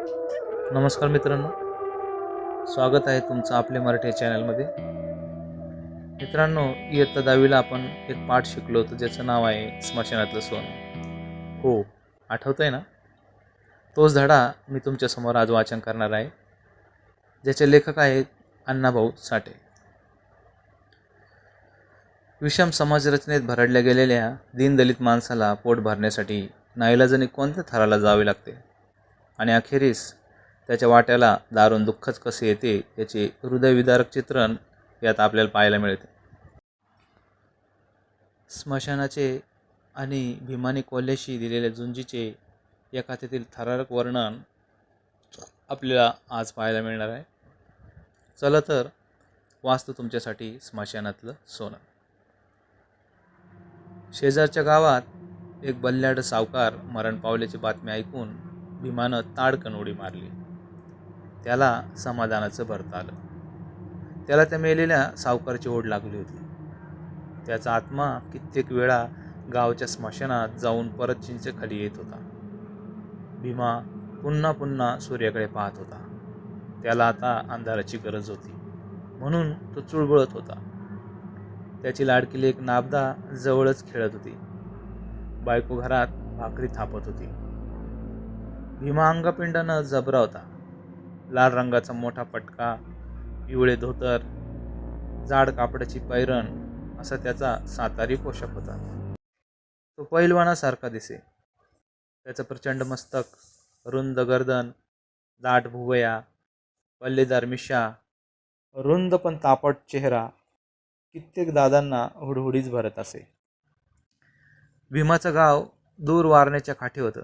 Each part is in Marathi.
नमस्कार मित्रांनो. स्वागत आहे तुमचं आपले मराठी चॅनलमध्ये. मित्रांनो इयत्ता दहावीला आपण एक पाठ शिकलो होतो ज्याचं नाव आहे स्मशानातलं सोन. हो आठवतं आहे ना? तोच धडा मी तुमच्यासमोर आज वाचन करणार आहे. ज्याचे लेखक आहेत अण्णाभाऊ साठे. विषम समाजरचनेत भरडल्या गेलेल्या दीनदलित माणसाला पोट भरण्यासाठी नाईलाजाने कोणत्या थराला जावे लागते? आणि अखेरीस त्याच्या वाट्याला दारुण दुःखच कसे येते याचे हृदयविदारक चित्रण यात आपल्याला पाहायला मिळते. स्मशानाचे आणि भीमाने कोल्ह्याशी दिलेल्या झुंजीचे या कथेतील थरारक वर्णन आपल्याला आज पाहायला मिळणार आहे. चला तर वाचतो तुमच्यासाठी स्मशानातलं सोनं. शेजारच्या गावात एक बल्ल्याड सावकार मरण पावल्याची बातमी ऐकून भीमानं ताडकन उडी मारली. त्याला समाधानाचं भरत आलं. त्याला त्या मेलेल्या सावकारची ओढ लागली होती. त्याचा आत्मा कित्येक वेळा गावच्या स्मशानात जाऊन परत चिंचखाली येत होता. भीमा पुन्हा पुन्हा सूर्याकडे पाहत होता. त्याला आता अंधाराची गरज होती. म्हणून तो चुळबुळत होता. त्याची लाडकी लेक नाबदा जवळच खेळत होती. बायको घरात भाकरी थापत होती. भीमा अंगपिंडानं जबरा होता. लाल रंगाचा मोठा पटका पिवळे धोतर जाड कापडाची पैरण असा त्याचा सातारी पोशाख होता. तो पैलवानासारखा दिसे. त्याचं प्रचंड मस्तक रुंद गर्दन दाट भुवया पल्लेदार मिशा रुंद पण तापट चेहरा कित्येक दादांना हुडहुडीच भरत असे. भीमाचं गाव दूर वारण्याच्या काठी होतं.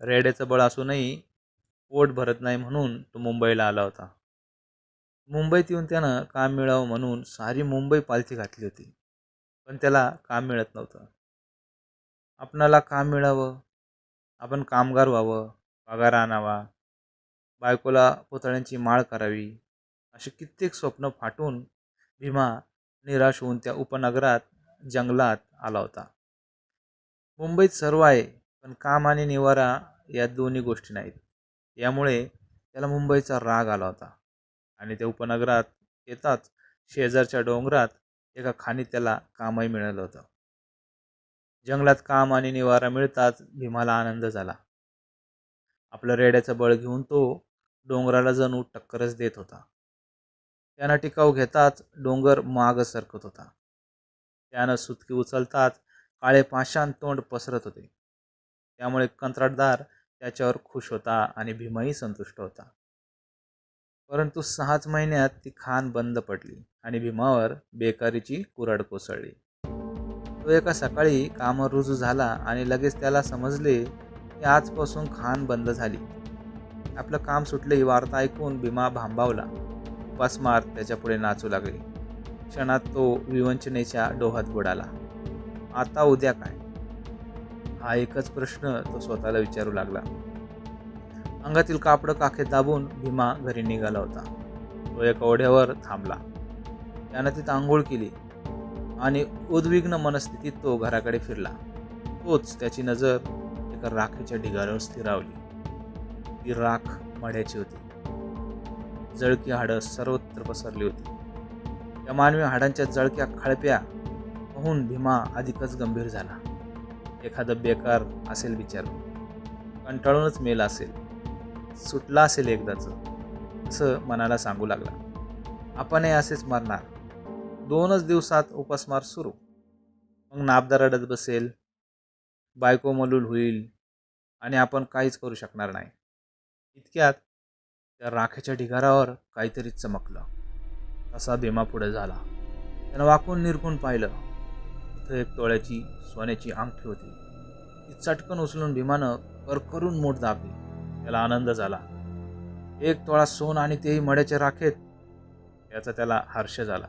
रेड्याचं बळ असूनही पोट भरत नाही म्हणून तो मुंबईला आला होता. मुंबईत येऊन त्यानं काम मिळावं म्हणून सारी मुंबई पालथी घातली होती. पण त्याला काम मिळत नव्हतं. आपणाला काम मिळावं आपण कामगार व्हावं पगार आणावा बायकोला पुतळ्यांची माळ करावी अशी कित्येक स्वप्न फाटून भीमा निराश होऊन त्या उपनगरात जंगलात आला होता. मुंबईत सर्व आहे पण काम आणि निवारा या दोन्ही गोष्टी नाहीत. यामुळे त्याला मुंबईचा राग आला होता. आणि त्या उपनगरात येताच शेजारच्या डोंगरात एका खाणीत त्याला कामही मिळालं होतं. जंगलात काम आणि निवारा मिळताच भीमाला आनंद झाला. आपलं रेड्याचं बळ घेऊन तो डोंगराला जणू टक्करच देत होता. त्यानं टिकाव घेताच डोंगर माग सरकत होता. त्यानं सुतकी उचलताच काळे पाषाण तोंड पसरत होते. त्यामुळे कंत्राटदार त्याच्यावर खुश होता आणि भीमाही संतुष्ट होता. परंतु सहाच महिन्यात ती खान बंद पडली आणि भीमावर बेकारीची कुराड कोसळली. तो एका सकाळी कामावर रुजू झाला आणि लगेच त्याला समजले की आजपासून खान बंद झाली. आपलं काम सुटले ही वार्ता ऐकून भीमा भांबावला. उपासमार त्याच्यापुढे नाचू लागली. क्षणात तो विवंचनेच्या डोहात बुडाला. आता उद्या काय? हा एकच प्रश्न तो स्वतःला विचारू लागला. अंगातील कापडं काखेत दाबून भीमा घरी निघाला होता. तो एका ओढ्यावर थांबला. त्यानं तिथं आंघोळ केली आणि उद्विग्न मनस्थितीत तो घराकडे फिरला. तोच त्याची नजर एका राखेच्या ढिगाऱ्यावर स्थिरावली. ती राख मड्याची होती. जळकी हाडं सर्वत्र पसरली होती. त्या मानवी हाडांच्या जळक्या खळप्या पाहून भीमा अधिकच गंभीर झाला. एखादं बेकार असेल विचार. कंटाळूनच मेला असेल. सुटला असेल एकदाचं. असं मनाला सांगू लागला. आपणही असेच मरणार. दोनच दिवसात उपासमार सुरू. मग नाबदार रडत बसेल. बायको मलूल होईल. आणि आपण काहीच करू शकणार नाही. इतक्यात त्या राखेच्या ढिगारावर काहीतरी चमकलं. तसा भीमा पुढे झाला. त्यानं वाकून निरकून पाहिलं. तिथं एक तोळ्याची सोन्याची अंगठी होती. ती चटकन उचलून भीमानं करकरून मोठ दाबली. त्याला आनंद झाला. एक तोळा सोन आणि तेही मड्याच्या राखेत याचा त्याला हर्ष झाला.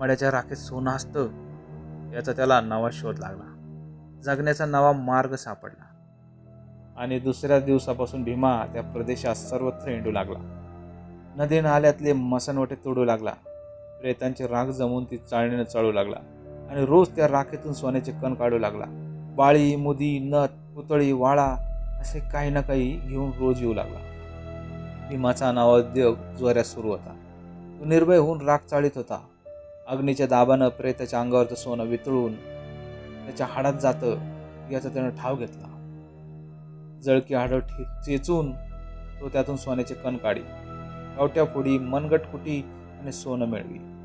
मड्याच्या राखेत सोनं असतं याचा त्याला नवा शोध लागला. जगण्याचा नवा मार्ग सापडला. आणि दुसऱ्या दिवसापासून भीमा त्या प्रदेशात सर्वत्र हिंडू लागला. नदी नाल्यातले मसनवटे तोडू लागला. प्रेतांचे राग जमून ती चाळणीनं चाळू लागला. आणि रोज त्या राखेतून सोन्याचे कण काढू लागला. बाळी मुदी नथ पुतळी वाळा असे काही ना काही घेऊन रोज येऊ लागला. भीमाचा नावोद्योग जोऱ्यात सुरू होता. तो निर्भय होऊन राख चाळीत होता. अग्नीच्या दाबानं प्रेताच्या अंगावरचं सोनं वितळून त्याच्या हाडात जातं याचा त्यानं ठाव घेतला. जळकी हाडं ठे- चेचून तो त्यातून सोन्याचे कण काढी. गावट्या फोडी मनगटकुटी आणि सोनं मिळवी.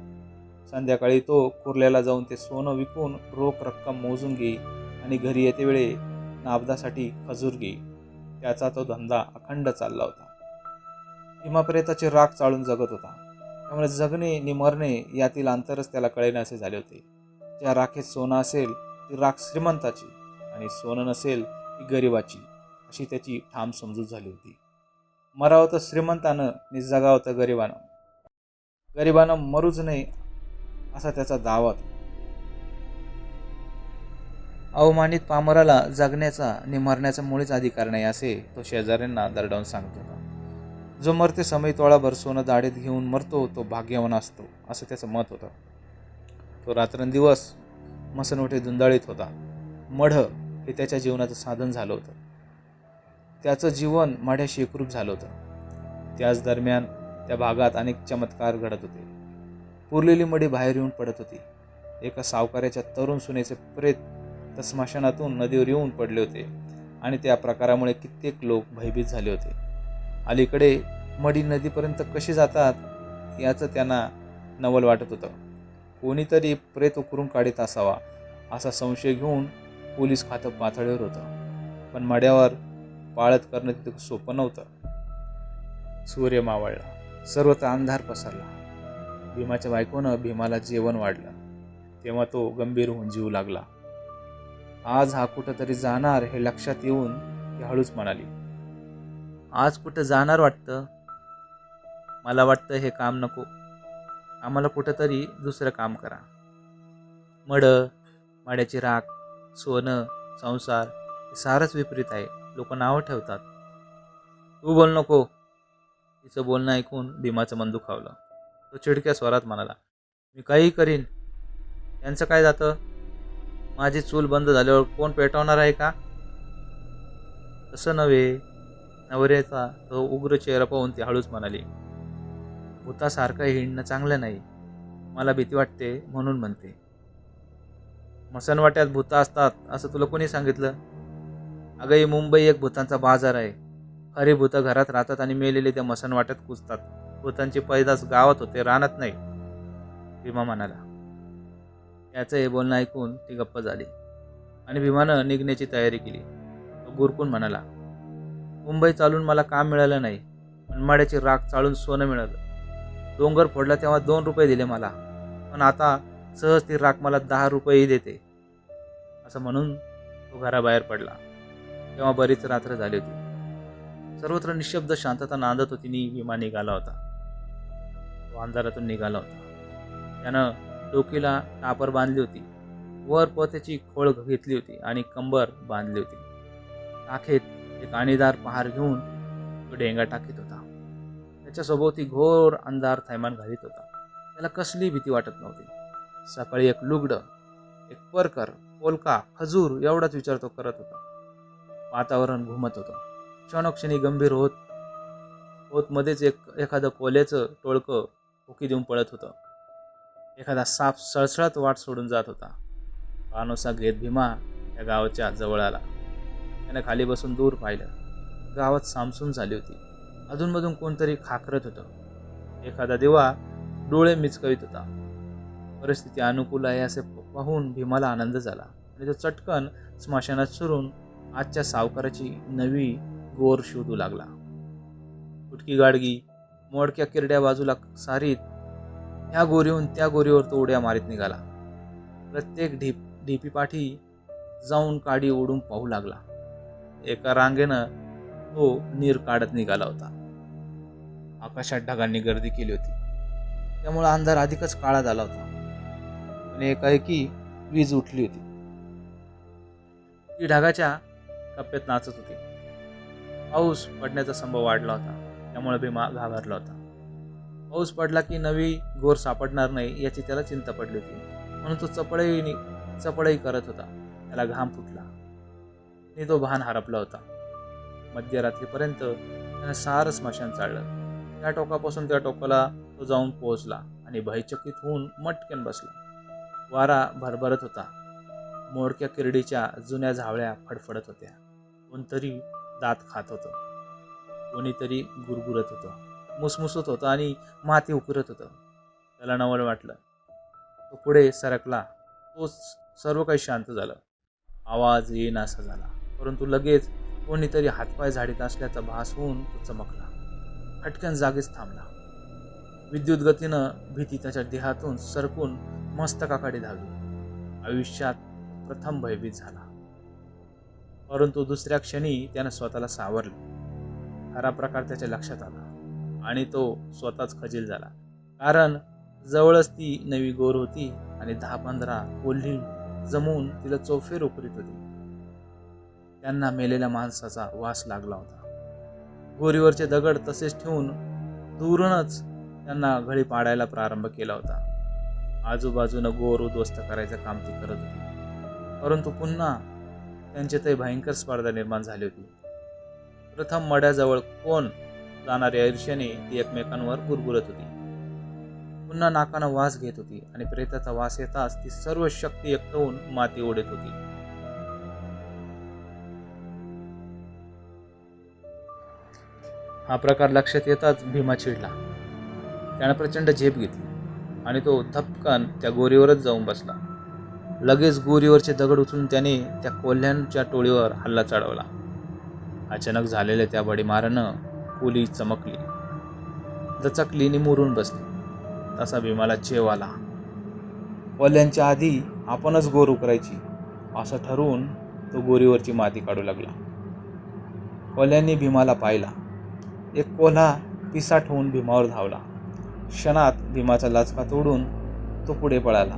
संध्याकाळी तो कुर्ल्याला जाऊन ते सोनं विकून रोख रक्कम मोजून घेई आणि घरी येते वेळे नाबदासाठी खजूर घेई. त्याचा तो धंदा अखंड चालला होता. हिमाप्रेताचे राग चाळून जगत होता. त्यामुळे जगणे नि मरणे यातील अंतरच त्याला कळेना असे झाले होते. ज्या राखेत सोनं असेल ती राख श्रीमंताची आणि सोनं नसेल ती गरिबाची अशी त्याची ठाम समजूत झाली होती. मरावं तर श्रीमंतानं नि जगावं तर गरिबानं. गरिबानं मरूच नाही असा त्याचा दावा अवमानित पामराला जगण्याचा आणि मरण्याचा मुळीच अधिकार नाही असे तो शेजाऱ्यांना दरडावून सांगत होता. जो मरते समय तोळाभर सोनं दाढीत घेऊन मरतो तो भाग्यवान असतो असं त्याचं मत होतं. तो रात्रंदिवस मसनवटे दुंदाळीत होता. मढ हे त्याच्या जीवनाचं साधन झालं होतं. त्याचं जीवन माढ्याशी एकरूप झालं होतं. त्याच दरम्यान त्या भागात अनेक चमत्कार घडत होते. पुरलेली मडी बाहेर येऊन पडत होती. एका सावकाराच्या तरुण सुनेचे प्रेत त्या स्मशानातून नदीवर येऊन पडले होते आणि त्या प्रकारामुळे कित्येक लोक भयभीत झाले होते. अलीकडे मडी नदीपर्यंत कशी जातात याचं त्यांना नवल वाटत होतं. कोणीतरी प्रेत उकरून काढीत असावा असा संशय घेऊन पोलीस खातं पातळीवर होतं. पण मड्यावर पाळत करणं तिथं सोपं नव्हतं. सूर्य मावळला. सर्वत्र अंधार पसरला. भीमाच्या बायकोनं भीमाला जेवण वाढलं. तेव्हा तो गंभीर होऊन जीव लागला. आज हा कुठंतरी जाणार हे लक्षात येऊन ती हळूच म्हणाली आज कुठं जाणार वाटतं? मला वाटतं हे काम नको. आम्हाला कुठंतरी दुसरं काम करा. मड माड्याची राख सोनं संसार हे सारंच विपरीत आहे. लोक नावं ठेवतात. तू बोल नको. तिचं बोलणं ऐकून भीमाचं मन दुखावलं. तो चिडक्या स्वरात म्हणाला मी काही करीन. त्यांचं काय जातं? माझी चूल बंद झाल्यावर कोण पेटवणार आहे का? तसं नव्हे. नवऱ्याचा तो उग्र चेहरा पाहून ती हळूच म्हणाली भूतासारखं हिंडणं चांगलं नाही. मला भीती वाटते म्हणून म्हणते. मसनवाट्यात भूतं असतात असं तुला कोणी सांगितलं? अगं ही मुंबई एक भूतांचा बाजार आहे. खरी भूतं घरात राहतात आणि मेलेले त्या मसनवाट्यात कुजतात. भूतांची पैदास गावात होते रानात नाही. भीमा म्हणाला. याचं हे बोलणं ऐकून ती गप्प झाली आणि भीमानं निघण्याची तयारी केली. तो गुरकून म्हणाला मुंबई चालून मला काम मिळालं नाही मनमाड्याची राख चाळून सोनं मिळालं. डोंगर फोडला तेव्हा दोन रुपये दिले मला पण आता सहज ती राख मला दहा रुपयेही देते. असं म्हणून तो घराबाहेर पडला. तेव्हा बरीच रात्र झाली होती. सर्वत्र निशब्द शांतता नांदत होती नी विमा निघाला होता. तो अंधारातून निघाला होता. त्यानं डोकीला टापर बांधली होती. वर पोत्याची खोळ घेतली होती आणि कंबर बांधली होती. टाकेत एक आणीदार पहार घेऊन तो डेंगा टाकीत होता. त्याच्या सभोवती घोर अंधार थैमान घालीत होता. त्याला कसली भीती वाटत नव्हती. सकाळी एक लुगडं एक परकर पोलका खजूर एवढाच विचार तो करत होता. वातावरण घुमत होतं. क्षणोक्षणी गंभीर होत होत मध्येच एक एखादं कोल्याचं टोळकं होकी देऊन पळत होतं. एखादा साप सळसळत वाट सोडून जात होता. पानोसा घेत भीमा या गावाच्या जवळ आला. त्यानं खाली बसून दूर पाहिलं. गावात सामसूम झाली होती. अधूनमधून कोणतरी खाकरत होतं. एखादा दिवा डोळे मिचकवीत होता. परिस्थिती अनुकूल आहे असे पाहून भीमाला आनंद झाला आणि तो चटकन स्मशानात सुरून आजच्या सावकाराची नवी गोर शोधू लागला. फुटकी गाडगी मोडक्या किरड्या बाजूला सारीत ह्या गोरीहून त्या गोरीवर तो उड्या मारीत निघाला. प्रत्येक ढीप ढिपीपाठी जाऊन काडी ओढून पाहू लागला. एका रांगेनं तो नीर काढत निघाला होता. आकाशात ढगांनी गर्दी केली होती. त्यामुळे अंधार अधिकच काळा झाला होता. आणि एकाएकी वीज उठली होती. ती ढगाच्या कप्प्यात नाचत होती. पाऊस पडण्याचा संभव वाढला होता. त्यामुळे भीमा घाबरला होता. पाऊस पडला की नवी गोर सापडणार नाही याची त्याला चिंता पडली होती. म्हणून तो चपळही चपळही करत होता. त्याला घाम फुटला. आणि तो भान हरपला होता. मध्यरात्रीपर्यंत त्यानं सारं स्मशान चाललं. त्या टोकापासून त्या टोकाला तो जाऊन पोहोचला आणि भयचकित होऊन मटकन बसला. वारा भरभरत होता. मोडक्या किरडीच्या जुन्या झावळ्या फडफडत होत्या. कोणतरी दात खात होतं. कोणीतरी गुरगुरत होतं. मुसमुसत होतं आणि माती उकरत होतं. त्याला नवल वाटलं. तो पुढे सरकला. तो सर्व काही शांत झालं. आवाज येईनासा झाला. परंतु लगेच कोणीतरी हातपाय झाडीत असल्याचा भास होऊन तो चमकला. फटक्यान जागीच थांबला. विद्युत गतीनं भीती त्याच्या देहातून सरकून मस्तकाकडे धावली. आयुष्यात प्रथम भयभीत झाला. परंतु दुसऱ्या क्षणी त्यानं स्वतःला सावरले. खरा प्रकार त्याच्या लक्षात आला. आणि तो स्वतःच खजील झाला. कारण जवळच ती नवी गोर होती आणि दहा पंधरा कोल्ही जमून तिला चौफेर उकरीत होती. त्यांना मेलेल्या माणसाचा वास लागला होता. गोरीवरचे दगड तसेच ठेवून दूरूनच त्यांना घळी पाडायला प्रारंभ केला होता. आजूबाजूनं गोर उद्ध्वस्त करायचं काम ती करत होती. परंतु पुन्हा त्यांच्यातही भयंकर स्पर्धा निर्माण झाली होती. प्रथम मड्याजवळ कोण जाणाऱ्या ईर्ष्याने ती एकमेकांवर गुरगुरत होती. पुन्हा नाकानं वास घेत होती आणि प्रेताचा वास येताच ती सर्व शक्ती एकटवून माती ओढत होती. हा प्रकार लक्षात येताच भीमा चिडला. त्यानं प्रचंड झेप घेतली आणि तो धपकन त्या गोरीवरच जाऊन बसला. लगेच गोरीवरचे दगड उचलून त्याने त्या कोल्ह्यांच्या टोळीवर हल्ला चढवला. अचानक झालेल्या त्या बडीमारानं कुली चमकली. दचकली आणि मुरून बसली. तसा भीमाला चेव आला. कोल्ह्यांच्या आधी आपणच गोर उकरायची असं ठरवून तो गोरीवरची माती काढू लागला. कोल्यांनी भीमाला पाहिला. एक कोल्हा पिसाट होऊन भीमावर धावला. क्षणात भीमाचा लाचका तोडून तो पुढे पळाला.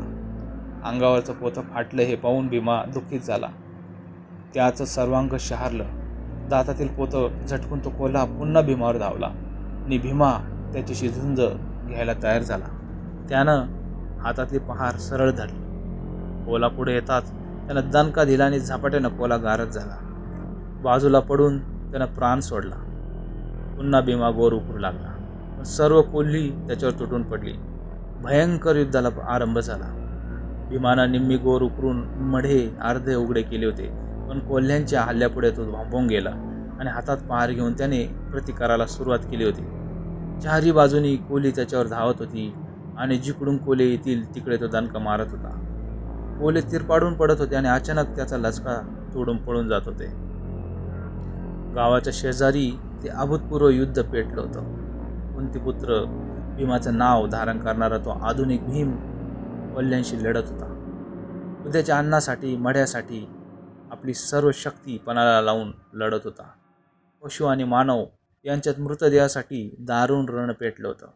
अंगावरचं पोतं फाटलं हे पाहून भीमा दुःखीत झाला. त्याचं सर्वांग शहारलं. दातातील पोतं झटकून तो कोल्हा पुन्हा भीमावर धावला. आणि भीमा त्याच्याशी झुंज घ्यायला तयार झाला. त्यानं हातातली पहार सरळ धरली. कोला पुढे येताच त्यानं दणका दिला आणि झपाट्यानं कोला गारत झाला. बाजूला पडून त्यानं प्राण सोडला. पुन्हा भीमा गोर उकरू लागला. पण सर्व कोल्ही त्याच्यावर तुटून पडली. भयंकर युद्धाला आरंभ झाला. भीमानं निम्मी गोर उकरून मढे अर्धे उघडे केले होते. पण कोल्ह्यांच्या हल्ल्यापुढे तो भांबून गेला आणि हातात पहार घेऊन त्याने प्रतिकाराला सुरुवात केली होती. चारी बाजूनी कोली त्याच्यावर धावत होती आणि जिकडून कोले येतील तिकडे तो दणका मारत होता. कोले तिरपाडून पडत होते आणि अचानक त्याचा लचका तोडून पळून जात होते. गावाच्या शेजारी ते अभूतपूर्व युद्ध पेटलं होतं. कुंतीपुत्र भीमाचं नाव धारण करणारा तो आधुनिक भीम कोल्ह्यांशी लढत होता. उद्याच्या अन्नासाठी मढ्यासाठी आपली सर्व शक्ती पणाला लावून लढत होता. पशु आणि मानव यांच्यात मृतदेहासाठी दारुण रण पेटलं होतं.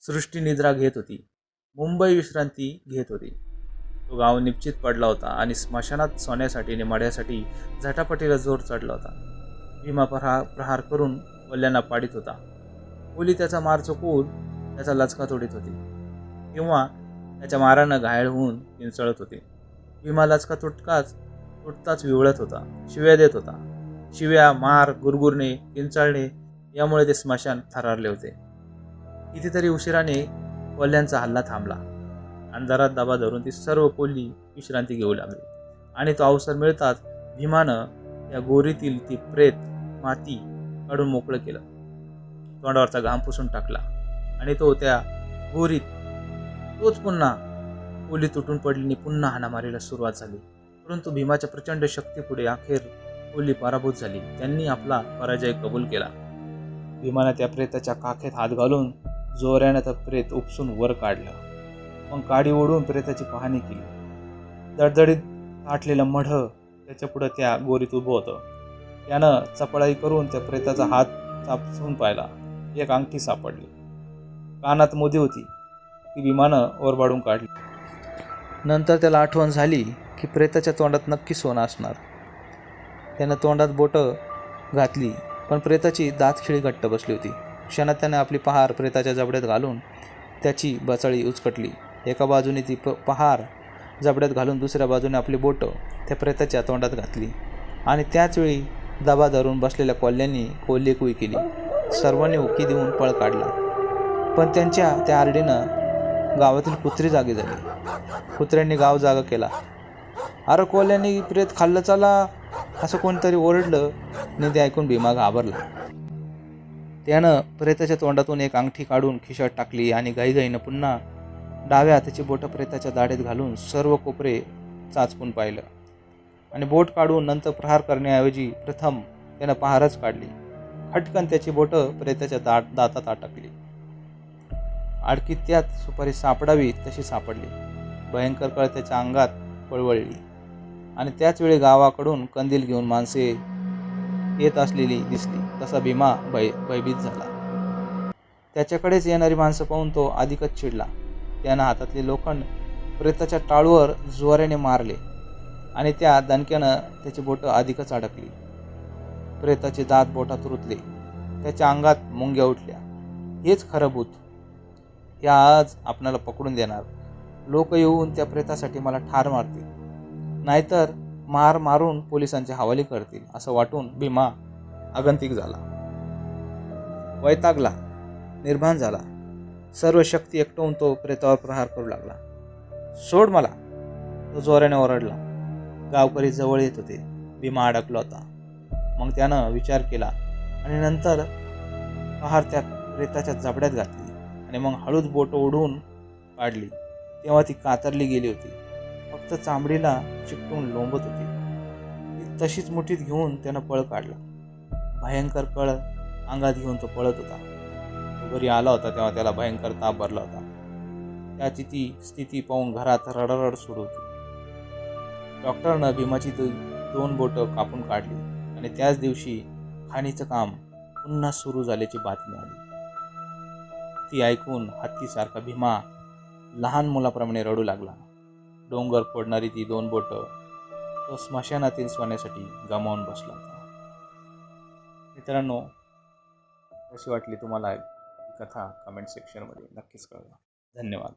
सृष्टी निद्रा घेत होती. मुंबई विश्रांती घेत होती. तो गाव निश्चित पडला होता आणि स्मशानात सोन्यासाठी आणि मड्यासाठी झटापटीला जोर चढला होता. भीमा प्रहार प्रहार करून वल्ल्यांना पाडित होता. ओली त्याचा मार चुकवून त्याचा लचका तोडीत होती. किंवा त्याच्या मारानं घायल होऊन किंचळत होते. भीमा लचका तुटकाच उठताच विवळत होता. शिव्या देत होता. शिव्या मार गुरगुरणे किंचाळणे यामुळे ते स्मशान थरारले होते. कितीतरी उशिराने कोल्ह्यांचा हल्ला थांबला. अंधारात दबा धरून ती सर्व कोल्ही विश्रांती घेऊ लागली. आणि तो अवसर मिळताच भीमानं या गोरीतील ती प्रेत माती काढून मोकळं केलं. तोंडावरचा घाम पुसून टाकला. आणि तो त्या गोरीत तोच पुन्हा कोली तुटून पडली आणि पुन्हा हाणामारीला सुरुवात झाली. परंतु भीमाच्या प्रचंड शक्तीपुढे अखेर कोली पराभूत झाली. त्यांनी आपला पराजय कबूल केला. भीमानं त्या प्रेताच्या काखेत हात घालून जोऱ्यानं तर प्रेत उपसून वर काढलं. मग काडी ओढून प्रेताची पाहणी केली. दडदडीत ताटलेलं मढ त्याच्या पुढं त्या गोरीत उभं होतं. त्यानं चपळाई करून त्या प्रेताचा हात चापसून पाहिला. एक अंगठी सापडली. कानात मोदी होती. ती विमानं ओरबाडून काढली. नंतर त्याला आठवण झाली की प्रेताच्या तोंडात नक्की सोनं असणार. त्यानं तोंडात बोटं घातली पण प्रेताची दातखिळी घट्ट बसली होती. क्षणात त्याने आपली पहार प्रेताच्या जबड्यात घालून त्याची बचाळी उचकटली. एका बाजूने ती प पहार जबड्यात घालून दुसऱ्या बाजूने आपली बोटं त्या प्रेताच्या तोंडात घातली आणि त्याचवेळी दबा धरून बसलेल्या कोल्ह्यांनी कोल्हेकुई केली. सर्वांनी उकी देऊन पळ काढला. पण त्यांच्या त्या आरडीनं गावातील कुत्री जागे झाली. कुत्र्यांनी गाव जागा केला. अरे कोल्ह्यांनी प्रेत खाल्लं चला असं कोणतरी ओरडलं आणि ते ऐकून भीमा घाबरला. त्यानं प्रेताच्या तोंडातून एक अंगठी काढून खिशात टाकली आणि घाईघाईनं पुन्हा डाव्या हाताची बोटं प्रेताच्या दाढेत घालून सर्व कोपरे चाचपून पाहिलं. आणि बोट काढून नंतर प्रहार करण्याऐवजी प्रथम त्यानं पहारच काढली. खटकन त्याची बोटं प्रेताच्या दाट दातात अटकली आडकी त्यात सुपारी सापडावी तशी सापडली. भयंकर कळ त्याच्या अंगात पळवळली. आणि त्याच वेळी गावाकडून कंदील घेऊन माणसे येत असलेली दिसली. तसा भीमा भय भयभीत झाला. त्याच्याकडेच येणारी माणसं पाहून तो अधिकच चिडला. त्यानं हातातले लोखंड प्रेताच्या टाळूवर जोऱ्याने मारले आणि त्या दणक्यानं त्याची बोटं अधिकच अडकली. प्रेताचे दात बोटात रुतले. त्याच्या अंगात मुंग्या उठल्या. हेच खरं भूत. हे आज आपणाला पकडून देणार. लोक येऊन त्या प्रेतासाठी मला ठार मारतील. नाहीतर मार मारून पोलिसांच्या हवाली करतील असं वाटून भीमा आगंतिक झाला. वैतागला निर्माण झाला. सर्व शक्ती एकटवून तो प्रेतावर प्रहार करू लागला. सोड मला! तो जोराने ओरडला. गावकरी जवळ येत होते. भीमा अडकला होता. मग त्यानं विचार केला आणि नंतर प्रहार त्या प्रेताच्या जबड्यात घातला. आणि मग हळूच बोटं ओढून काढली. तेव्हा ती कातरली गेली होती. फक्त चांबडीला चिकटून लोंबत होती. ती तशीच मुठीत घेऊन त्यानं पळ काढला. भयंकर कळ अंगात घेऊन तो पळत होता. घरी आला होता तेव्हा त्याला भयंकर ताप भरला होता. त्याची ती स्थिती पाहून घरात रडरड सुरू होती. डॉक्टरनं भीमाची दोन बोटं कापून काढली आणि त्याच दिवशी खाणीचं काम पुन्हा सुरू झाल्याची बातमी आली. ती ऐकून हत्तीसारखा भीमा लहान मुलाप्रमाणे रडू लागला. डोंगर फोडणारी ती दोन बोटं तो स्मशानातील सोन्यासाठी गमावून बसला होता. मित्रांनो कशी वाटली तुम्हाला कथा? कमेंट सेक्शनमध्ये नक्कीच कळवा. धन्यवाद.